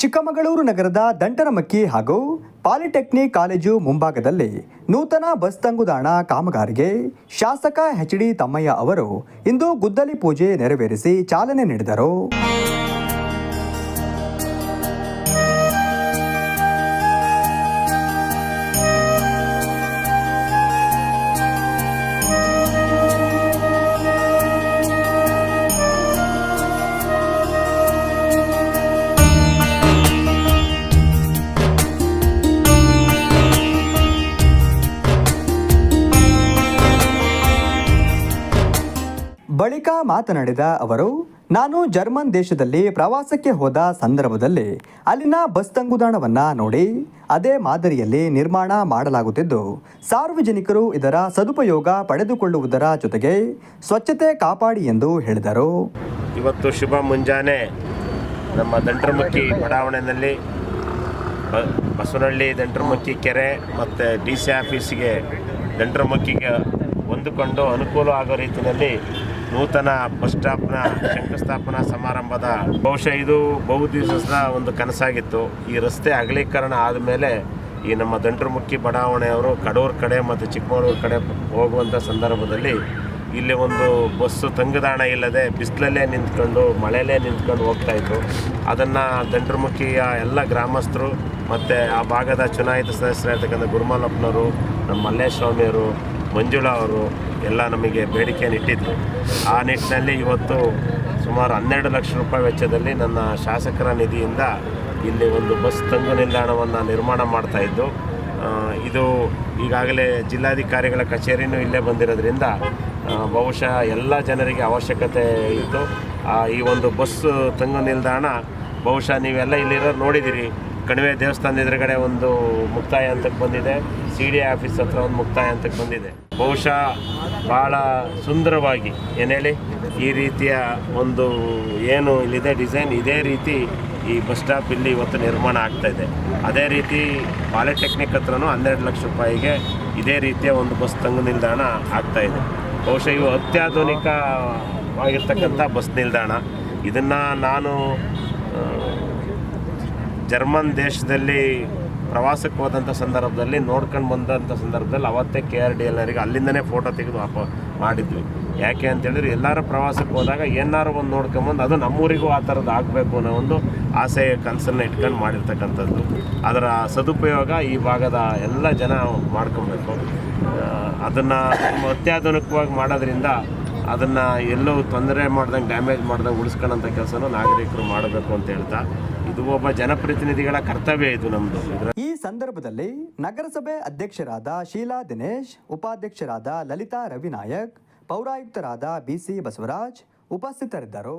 ಚಿಕ್ಕಮಗಳೂರು ನಗರದ ದಂಟನಮಕ್ಕಿ ಹಾಗೂ polytechnic college ಮುಂಭಾಗದಲ್ಲಿ ನೂತನ ಬಸ್ ತಂಗುದಾಣ ಕಾಮಗಾರಿಗೆ ಶಾಸಕ ಎಚ್ ಡಿ ತಮ್ಮಯ್ಯ ಅವರು ಇಂದು ಗುದ್ದಲಿ ಪೂಜೆ ನೆರವೇರಿಸಿ ಚಾಲನೆ ನೀಡಿದರು. ಬಳಿಕ ಮಾತನಾಡಿದ ಅವರು, ನಾನು ಜರ್ಮನ್ ದೇಶದಲ್ಲಿ ಪ್ರವಾಸಕ್ಕೆ ಹೋದ ಸಂದರ್ಭದಲ್ಲಿ ಅಲ್ಲಿನ ಬಸ್ ತಂಗುದಾಣವನ್ನು ನೋಡಿ ಅದೇ ಮಾದರಿಯಲ್ಲಿ ನಿರ್ಮಾಣ ಮಾಡಲಾಗುತ್ತಿದ್ದು, ಸಾರ್ವಜನಿಕರು ಇದರ ಸದುಪಯೋಗ ಪಡೆದುಕೊಳ್ಳುವುದರ ಜೊತೆಗೆ ಸ್ವಚ್ಛತೆ ಕಾಪಾಡಿ ಎಂದು ಹೇಳಿದರು. ಇವತ್ತು ಶುಭ ಮುಂಜಾನೆ ನಮ್ಮ ದಂಟ್ರಮಕ್ಕಿ ಬಡಾವಣೆಯಲ್ಲಿ ಬಸವನಹಳ್ಳಿ ದಂಟ್ರಮಕ್ಕಿ ಕೆರೆ ಮತ್ತು ಡಿ ಸಿ ಆಫೀಸಿಗೆ ದಂಟ್ರಮಕ್ಕಿಗೆ ಹೊಂದಿಕೊಂಡು ಅನುಕೂಲ ಆಗೋ ರೀತಿಯಲ್ಲಿ ನೂತನ ಬಸ್ ಸ್ಟಾಪ್ನ ಶಂಕುಸ್ಥಾಪನಾ ಸಮಾರಂಭದ ಬಹುಶಃ ಇದು ಬಹು ದಿವಸದ ಒಂದು ಕನಸಾಗಿತ್ತು. ಈ ರಸ್ತೆ ಅಗಲೀಕರಣ ಆದಮೇಲೆ ಈ ನಮ್ಮ ದಂಟ್ರಮುಖಿ ಬಡಾವಣೆಯವರು ಕಡೂರು ಕಡೆ ಮತ್ತು ಚಿಕ್ಕಮಗಳೂರು ಕಡೆ ಹೋಗುವಂಥ ಸಂದರ್ಭದಲ್ಲಿ ಇಲ್ಲಿ ಒಂದು ಬಸ್ಸು ತಂಗುದಾಣ ಇಲ್ಲದೆ ಬಿಸಿಲಲ್ಲೇ ನಿಂತ್ಕೊಂಡು, ಮಳೆಯಲ್ಲೇ ನಿಂತ್ಕೊಂಡು ಹೋಗ್ತಾ ಇತ್ತು. ಅದನ್ನು ದಂಡ್ರಮುಖಿಯ ಎಲ್ಲ ಗ್ರಾಮಸ್ಥರು ಮತ್ತು ಆ ಭಾಗದ ಚುನಾಯಿತ ಸದಸ್ಯರಾಗಿರ್ತಕ್ಕಂಥ ಗುರುಮಾಲಪ್ಪನವರು, ನಮ್ಮ ಮಲ್ಲೇಶ್ ಸ್ವಾಮಿಯವರು ಮಂಜುಳಾ ಅವರು ಎಲ್ಲ ನಮಗೆ ಬೇಡಿಕೆಯನ್ನು ಇಟ್ಟಿದ್ರು. ಆ ನಿಟ್ಟಿನಲ್ಲಿ ಇವತ್ತು ಸುಮಾರು ಹನ್ನೆರಡು ಲಕ್ಷ ರೂಪಾಯಿ ವೆಚ್ಚದಲ್ಲಿ ನನ್ನ ಶಾಸಕರ ನಿಧಿಯಿಂದ ಇಲ್ಲಿ ಒಂದು ಬಸ್ ತಂಗು ನಿಲ್ದಾಣವನ್ನು ನಿರ್ಮಾಣ ಮಾಡ್ತಾ ಇದ್ದು ಇದು ಈಗಾಗಲೇ ಜಿಲ್ಲಾಧಿಕಾರಿಗಳ ಕಚೇರಿನೂ ಇಲ್ಲೇ ಬಂದಿರೋದ್ರಿಂದ ಬಹುಶಃ ಎಲ್ಲ ಜನರಿಗೆ ಅವಶ್ಯಕತೆ ಇತ್ತು ಈ ಒಂದು ಬಸ್ ತಂಗು ನಿಲ್ದಾಣ ಬಹುಶಃ ನೀವೆಲ್ಲ ಇಲ್ಲಿರೋ ನೋಡಿದ್ದೀರಿ ಕಣಿವೆ ದೇವಸ್ಥಾನದ ಎದುರುಗಡೆ ಒಂದು ಮುಕ್ತಾಯ ಹಂತಕ್ಕೆ ಬಂದಿದೆ. ಸಿ ಡಿ ಆಫೀಸ್ ಹತ್ರ ಒಂದು ಮುಕ್ತಾಯ ಹಂತಕ್ಕೆ ಬಂದಿದೆ. ಬಹುಶಃ ಭಾಳ ಸುಂದರವಾಗಿ, ಏನು ಹೇಳಿ? ಈ ರೀತಿಯ ಒಂದು ಏನು ಇಲ್ಲಿದೆ ಡಿಸೈನ್, ಇದೇ ರೀತಿ ಈ ಬಸ್ ಸ್ಟಾಪ್ ಇಲ್ಲಿ ಇವತ್ತು ನಿರ್ಮಾಣ ಆಗ್ತಾ ಇದೆ. ಅದೇ ರೀತಿ ಪಾಲಿಟೆಕ್ನಿಕ್ ಹತ್ರನೂ ಹನ್ನೆರಡು ಲಕ್ಷ ರೂಪಾಯಿಗೆ ಇದೇ ರೀತಿಯ ಒಂದು ಬಸ್ ತಂಗು ನಿಲ್ದಾಣ ಆಗ್ತಾ ಇದೆ. ಬಹುಶಃ ಇವು ಅತ್ಯಾಧುನಿಕವಾಗಿರ್ತಕ್ಕಂಥ ಬಸ್ ನಿಲ್ದಾಣ. ಇದನ್ನು ನಾನು ಜರ್ಮನ್ ದೇಶದಲ್ಲಿ ಪ್ರವಾಸಕ್ಕೆ ಹೋದಂಥ ಸಂದರ್ಭದಲ್ಲಿ ನೋಡ್ಕೊಂಡು ಬಂದಂಥ ಸಂದರ್ಭದಲ್ಲಿ ಅವತ್ತೇ ಕೆ ಆರ್ ಡಿ ಎಲ್ಲರಿಗೆ ಅಲ್ಲಿಂದನೇ ಫೋಟೋ ತೆಗೆದು ಅಪ ಮಾಡಿದ್ವಿ. ಯಾಕೆ ಅಂತೇಳಿದ್ರೆ ಎಲ್ಲರೂ ಪ್ರವಾಸಕ್ಕೆ ಹೋದಾಗ ಏನಾರು ಒಂದು ನೋಡ್ಕೊಂಬಂದು ಅದು ನಮ್ಮೂರಿಗೂ ಆ ಥರದ್ದು ಆಗಬೇಕು ಅನ್ನೋ ಒಂದು ಆಸೆ ಕನಸನ್ನು ಇಟ್ಕೊಂಡು ಮಾಡಿರ್ತಕ್ಕಂಥದ್ದು. ಅದರ ಸದುಪಯೋಗ ಈ ಭಾಗದ ಎಲ್ಲ ಜನ ಮಾಡ್ಕೊಬೇಕು. ಅದನ್ನು ಅತ್ಯಾಧುನಿಕವಾಗಿ ಮಾಡೋದ್ರಿಂದ ಅದನ್ನು ಎಲ್ಲೂ ತೊಂದರೆ ಮಾಡ್ದಂಗೆ ಡ್ಯಾಮೇಜ್ ಮಾಡ್ದಂಗೆ ಉಳಿಸ್ಕೊಳ್ಳೋಂಥ ಕೆಲಸನೂ ನಾಗರಿಕರು ಮಾಡಬೇಕು ಅಂತ ಹೇಳ್ತಾ, ಇದು ಒಬ್ಬ ಜನಪ್ರತಿನಿಧಿಗಳ ಕರ್ತವ್ಯ ಇದು ನಮ್ಮದು ಈ ಸಂದರ್ಭದಲ್ಲಿ ನಗರಸಭೆ ಅಧ್ಯಕ್ಷರಾದ ಶೀಲಾ ದಿನೇಶ್, ಉಪಾಧ್ಯಕ್ಷರಾದ ಲಲಿತಾ ರವಿನಾಯಕ್, ಪೌರಾಯುಕ್ತರಾದ ಬಿಸಿ ಬಸವರಾಜ್ ಉಪಸ್ಥಿತರಿದ್ದರು.